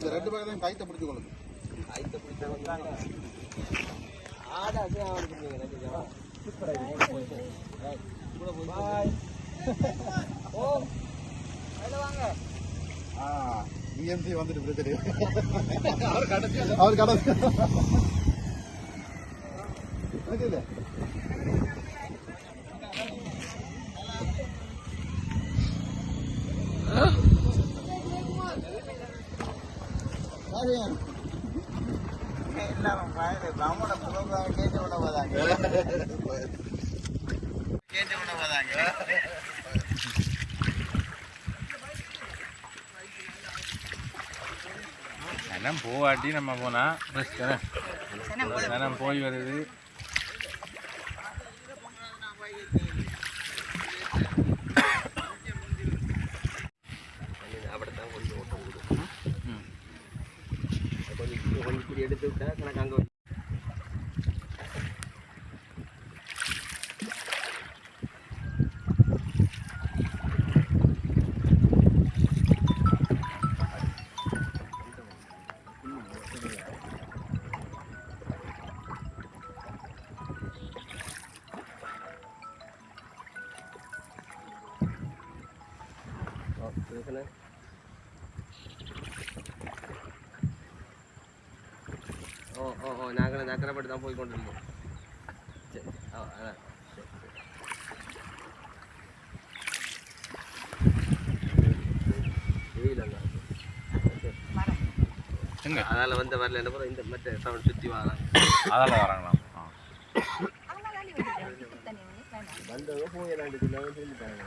இந்த ரெண்டு பேரும் கைத்தை பிடிச்சு கொள்ளுங்க இஎம்சி வந்துட்டு தெரியும் அவர் கடைசி அவர் கடைசி எல்லாம் போவாட்டி நம்ம போனா. ரிஸ்க் தானே போய் வருது. ஓ ஓ ஓ நாங்கள் நக்கரைப்பட்டு தான் போய் கொண்டு இருந்தோம் சரி ஆ அதான். அதால் வந்த வரல என்ன இந்த மற்ற டவுன் சுற்றி வரலாம் அதில் வராங்களாம். வந்தவங்க போய் ரெண்டு சொன்னாங்க சொல்லிட்டாங்க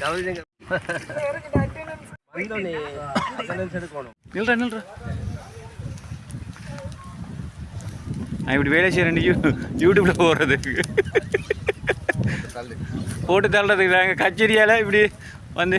கௌரி வந்தோடனே அட்டண்டன்ஸ் எடுக்கணும் நில்றா நில்றா நான் இப்படி வேலை செய்கிறேன் யூ யூடியூப்பில் போடுறதுக்கு போட்டு தள்ளுறதுக்கு நாங்கள் கச்சேரியால் இப்படி வந்து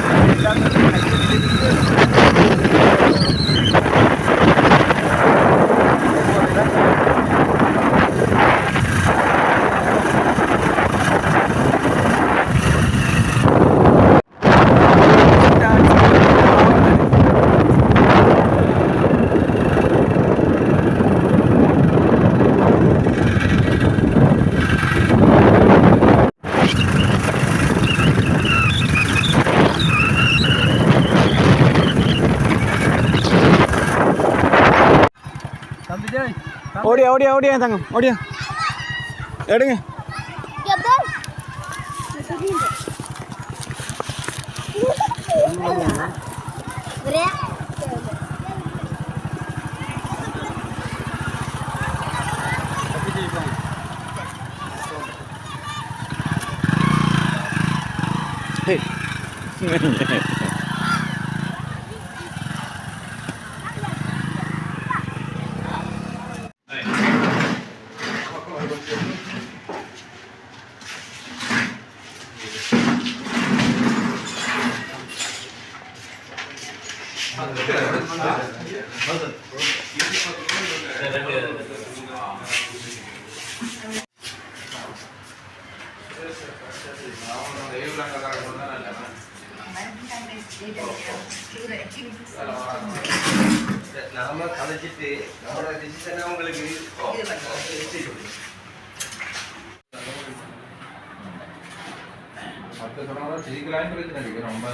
ഓടിയ ഓടിയ ഓടിയ തങ്ങ ഓടിയ എടുങ്ങ Hey. நாம கலைச்சிட்டு நம்மளோட டிசிஷனை உங்களுக்கு பத்து சொன்னாலும் சிரிக்கலாம்னு பிரச்சனை இருக்கு ரொம்ப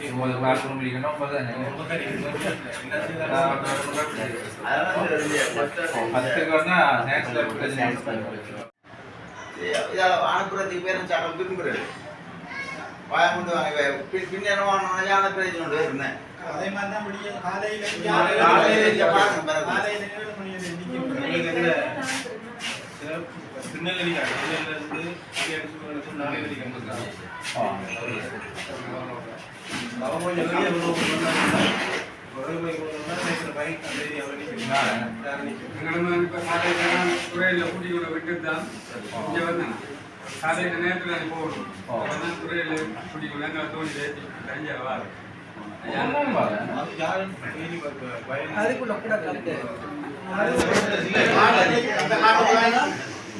ஒன்பது கிளாஸ் ரூம் இருக்கணும் பத்துக்கு வந்தா ஸ்நாக்ஸ்ல அனுப்புறதுக்கு பேரும் சட்டம் விரும்புறது வாய கொண்டு வாங்க பின்னேறமான ஞான பிரயோஜனம் உண்டு இருந்தேன் அதே மாதிரி தான் பாருங்க திருநெல்வேலி துறையில் கூட்டி கூட விட்டு தான் இங்கே வந்தேன் காலையில் நேரத்தில் அது போகணும் அதான் துறையில் எங்களை ஏற்றி வாரு அதுக்குள்ள கூட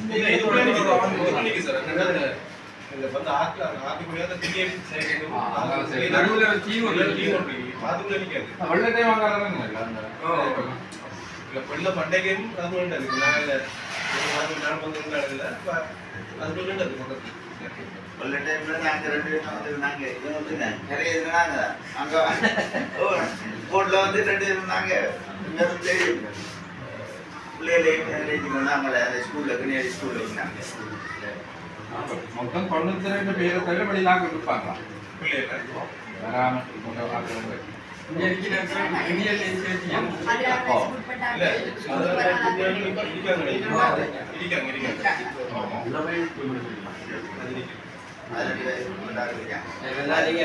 இல்ல, இது பண்ணிக்க சார். இந்த வந்து ஆக்கு- திணியை சேர்க்கறது. ஆக்குக்குள்ளே தான் நடுவுல ஒரு தீ ஒன்று உள்ள தீ ஒன்று இருக்கு. அதுக்குள்ள நிக்காது. வெள்ளத்தை வாங்குறாங்க இல்ல, இருக்கு. நான் இல்ல, ஒரு வாரம் நாள் வந்து உள்ள இடத்துல, அப்ப அதுக்குள்ள இருக்கு பக்கத்துல. உள்ள டைம்ல நாங்க ரெண்டு பேரும் வந்து நாங்க இது வந்து நிறைய இருந்தாங்க அங்க போட்ல வந்து ரெண்டு பேரும் இருந்தாங்க இங்க வந்து பிள்ளைகளை நாங்கள அந்த ஸ்கூல்ல கிணியாடி ஸ்கூல்ல இருந்தாங்க மொத்தம் தொண்ணூத்தி ரெண்டு பேரை தவிர வெளியிலாக இருப்பாங்க பிள்ளைகள். வராம கொண்டு ஆக்குறவங்க. இங்கே இருக்கிற இனியல் சேர்த்தி இல்ல, அது இடிக்காங்க, இடிக்காங்க, இடிக்காங்க, இடிக்காங்க. அது இடிக்குது. இதெல்லாம் நீங்க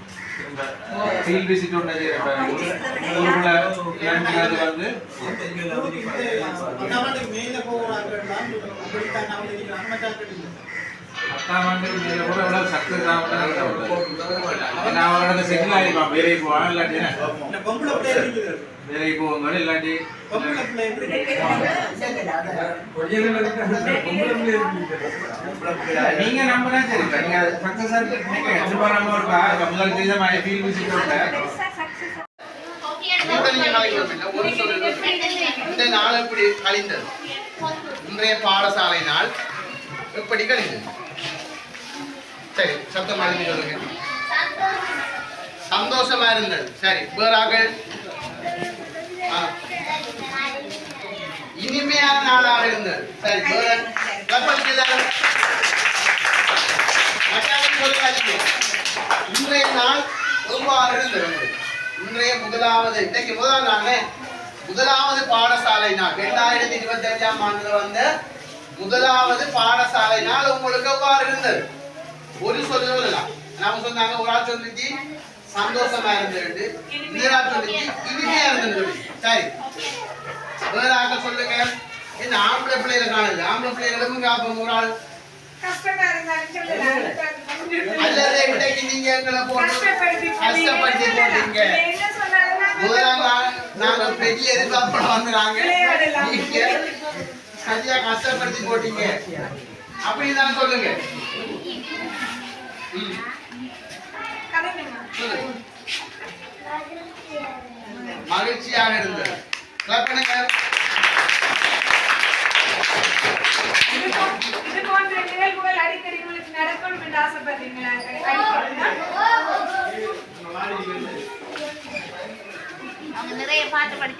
குடும்ப வீரர். இருக்குங்க. மூன்று பேர் பத்தாம் ஆண்டு மேல கூட எவ்வளவு சக்சஸ் ஆகும் நான் அவரோட செட்டில் ஆகிருப்பான் வேலைக்கு போவான் இல்லாட்டி வேலைக்கு போவாங்க இல்லாட்டி? நீங்க நம்பினா சரி. நீங்க சக்சஸ் ஒரு பா- இப்ப முதல் விசிட் இந்த நாள் எப்படி கழிந்தது இன்றைய பாடசாலை நாள் எப்படி கழிந்தது சரி சத்தமா இருந்து சொல்லுங்க. சந்தோஷமா இருந்தது சரி வேறாக இனிமையான நாளாக இருந்தது சரி வேற? இன்றைய நாள் பொதுவாக இருந்தது. இன்றைய முதலாவது இன்னைக்கு முதல் நாள் முதலாவது பாடசாலை நாள். இரண்டாயிரத்தி இருபத்தி அஞ்சாம் ஆண்டுல வந்த முதலாவது பாடசாலை நாள் உங்களுக்கு எவ்வாறு இருந்தது? ஒரு சொல்ல சொல்லலாம் நாம சொன்னாங்க ஒரு ஆள் சொல்லிச்சு சந்தோஷமா இருந்தது. இன்னொரு ஆள் சொல்லிச்சு இனிமையா இருந்தது சொல்லி. சரி. வேற ஆட்கள் சொல்லுங்க. என்ன ஆம்பளை பிள்ளைகளை காணுது. ஆம்பளை பிள்ளைகளுக்கும் காப்போம் ஒரு ஆள். அல்லது இன்றைக்கு நீங்க எங்களை போட்டு கஷ்டப்படுத்தி கஷ்டப்படுத்தி போட்டீங்க. முதலாம் நாள் நாங்க பெரிய எதிர்பார்ப்பு வந்துறாங்க விளையாடலாம். சரியா கஷ்டப்படுத்தி போட்டீங்க. அப்படின்னு சொல்லுங்க. மகிழ்ச்சியாக இருந்தது. Clap பண்ணுங்க. இது போ- இது போன்ற நிகழ்வுகள் அடிக்கடி உங்களுக்கு நடக்கணும் என்று ஆசைப்படுறீங்களா அவங்க நிறைய பாட்டு படிச்சு